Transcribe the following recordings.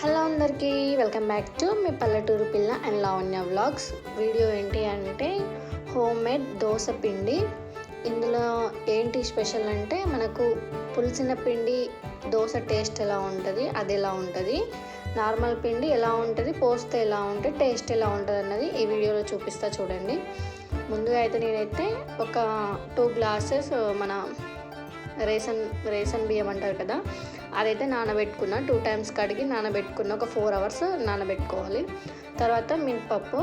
Hello అందరికీ welcome back to me పల్లెటూరు పిల్ల అండ్ లావణ్య వ్లాగ్స్. వీడియో ఏంటి అంటే హోమ్ మేడ్ దోశ పిండి. ఇందులో ఏంటి స్పెషల్ అంటే మనకు పులిసిన పిండి దోశ టేస్ట్ ఎలా ఉంటుంది అది ఎలా ఉంటుంది నార్మల్ పిండి ఎలా ఉంటుంది పోస్తే ఎలా ఉంటుంది టేస్ట్ ఎలా ఉంటుంది అన్నది ఈ వీడియోలో చూపిస్తా చూడండి. ముందుగా అయితే నేనైతే ఒక టూ గ్లాసెస్ మన రేషన్ రేషన్ బియ్యం అంటారు కదా అదైతే నానబెట్టుకున్న టూ టైమ్స్ కడిగి నానబెట్టుకున్న ఒక ఫోర్ అవర్స్ నానబెట్టుకోవాలి. తర్వాత మినపప్పు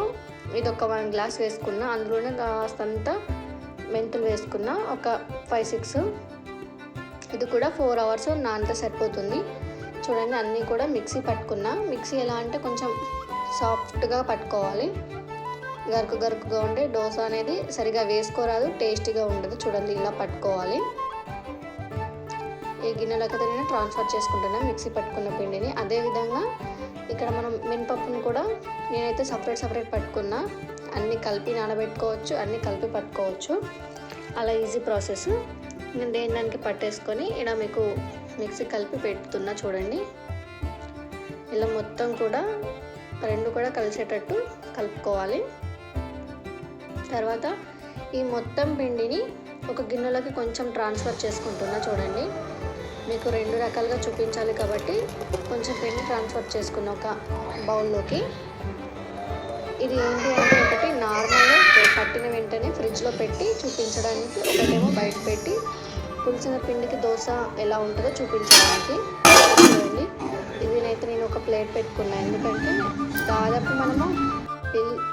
ఇది ఒక వన్ గ్లాస్ వేసుకున్న అందులోనే కాస్తంత మెంతులు వేసుకున్న ఒక ఫైవ్ సిక్స్ ఇది కూడా ఫోర్ అవర్స్ నానితే సరిపోతుంది. చూడండి అన్నీ కూడా మిక్సీ పట్టుకున్న మిక్సీ ఎలా అంటే కొంచెం సాఫ్ట్గా పట్టుకోవాలి. గరుకు గరుకుగా ఉండే డోసా అనేది సరిగా వేసుకోరాదు టేస్టీగా ఉండదు చూడండి ఇలా పట్టుకోవాలి. ఈ గిన్నెలోకి నేను ట్రాన్స్ఫర్ చేసుకుంటున్నాను మిక్సీ పట్టుకున్న పిండిని. అదేవిధంగా ఇక్కడ మనం మినపప్పును కూడా నేనైతే సపరేట్ సపరేట్ పట్టుకున్నా. అన్నీ కలిపి నానబెట్టుకోవచ్చు అన్నీ కలిపి పట్టుకోవచ్చు. అలా ఈజీ ప్రాసెస్. నేను దేని దానికి పట్టేసుకొని ఇలా మీకు మిక్సీ కలిపి పెడుతున్నా చూడండి. ఇలా మొత్తం కూడా రెండు కూడా కలిసేటట్టు కలుపుకోవాలి. తర్వాత ఈ మొత్తం పిండిని ఒక గిన్నెలోకి కొంచెం ట్రాన్స్ఫర్ చేసుకుంటున్నా చూడండి. మీకు రెండు రకాలుగా చూపించాలి కాబట్టి కొంచెం పిండి ట్రాన్స్ఫర్ చేసుకున్న ఒక బౌల్లోకి. ఇది ఏంటి అంటే ఒకటి నార్మల్గా పట్టిన వెంటనే ఫ్రిడ్జ్లో పెట్టి చూపించడానికి ఒకటేమో బయట పెట్టి పులిసిన పిండికి దోశ ఎలా ఉంటుందో చూపించడానికి. చూడండి. ఇది అయితే నేను ఒక ప్లేట్ పెట్టుకున్నాను ఎందుకంటే దాదాపు మనము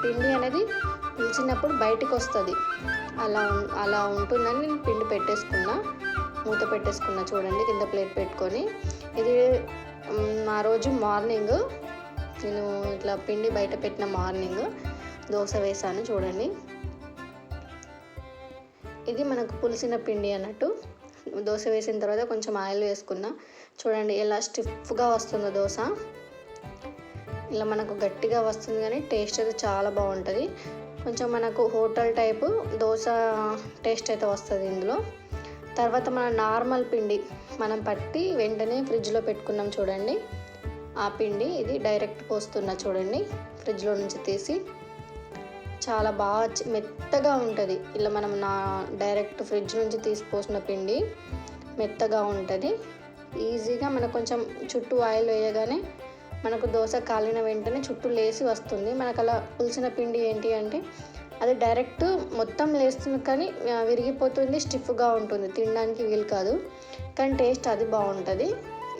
పిండి అనేది పిలిచినప్పుడు బయటికి వస్తుంది అలా అలా ఉంటుందని నేను పిండి పెట్టేసుకున్నా. మూత పెట్టేసుకున్నా చూడండి కింద ప్లేట్ పెట్టుకొని. ఇది ఆ రోజు మార్నింగ్ నేను ఇట్లా పిండి బయట పెట్టిన మార్నింగ్ దోశ వేసాను చూడండి. ఇది మనకు పులిసిన పిండి అన్నట్టు. దోశ వేసిన తర్వాత కొంచెం ఆయిల్ వేసుకున్నా. చూడండి ఎలా స్టిఫ్గా వస్తుందో దోశ. ఇలా మనకు గట్టిగా వస్తుంది కానీ టేస్ట్ అయితే చాలా బాగుంటుంది. కొంచెం మనకు హోటల్ టైపు దోశ టేస్ట్ అయితే వస్తుంది ఇందులో. తర్వాత మన నార్మల్ పిండి మనం పట్టి వెంటనే ఫ్రిడ్జ్లో పెట్టుకున్నాం చూడండి. ఆ పిండి ఇది డైరెక్ట్ పోస్తున్నా చూడండి. ఫ్రిడ్జ్లో నుంచి తీసి చాలా బాగా మెత్తగా ఉంటుంది. ఇలా మనం నా డైరెక్ట్ ఫ్రిడ్జ్ నుంచి తీసి పోసిన పిండి మెత్తగా ఉంటుంది. ఈజీగా మనకు కొంచెం చుట్టూ ఆయిల్ వేయగానే మనకు దోశ కాలిన వెంటనే చుట్టూ లేసి వస్తుంది. మనకు అలా పులిసిన పిండి ఏంటి అంటే అది డైరెక్ట్ మొత్తం లేస్తుంది కానీ విరిగిపోతుంది స్టిఫ్గా ఉంటుంది. తినడానికి వీలు కాదు. కానీ టేస్ట్ అది బాగుంటుంది.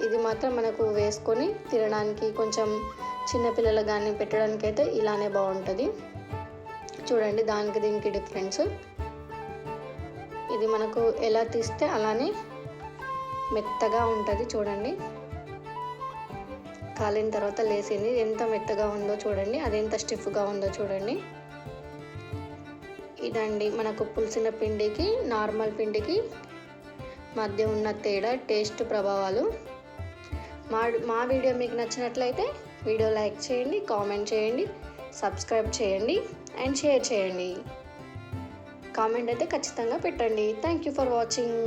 ఇది మాత్రం మనకు వేసుకొని తినడానికి కొంచెం చిన్నపిల్లలకు కానీ పెట్టడానికి అయితే ఇలానే బాగుంటుంది. చూడండి దానికి దీనికి డిఫరెన్స్ ఇది మనకు ఎలా తీస్తే అలానే మెత్తగా ఉంటుంది చూడండి. కాలిన తర్వాత లేసింది. ఎంత మెత్తగా ఉందో చూడండి. అది ఎంత స్టిఫ్గా ఉందో చూడండి. ఇదండి మనకు పులిసిన పిండికి నార్మల్ పిండికి మధ్య ఉన్న తేడా టేస్ట్ ప్రభావాలు. మా మా వీడియో మీకు నచ్చినట్లయితే వీడియో లైక్ చేయండి కామెంట్ చేయండి సబ్స్క్రైబ్ చేయండి అండ్ షేర్ చేయండి. కామెంట్ అయితే ఖచ్చితంగా పెట్టండి. Thank you for watching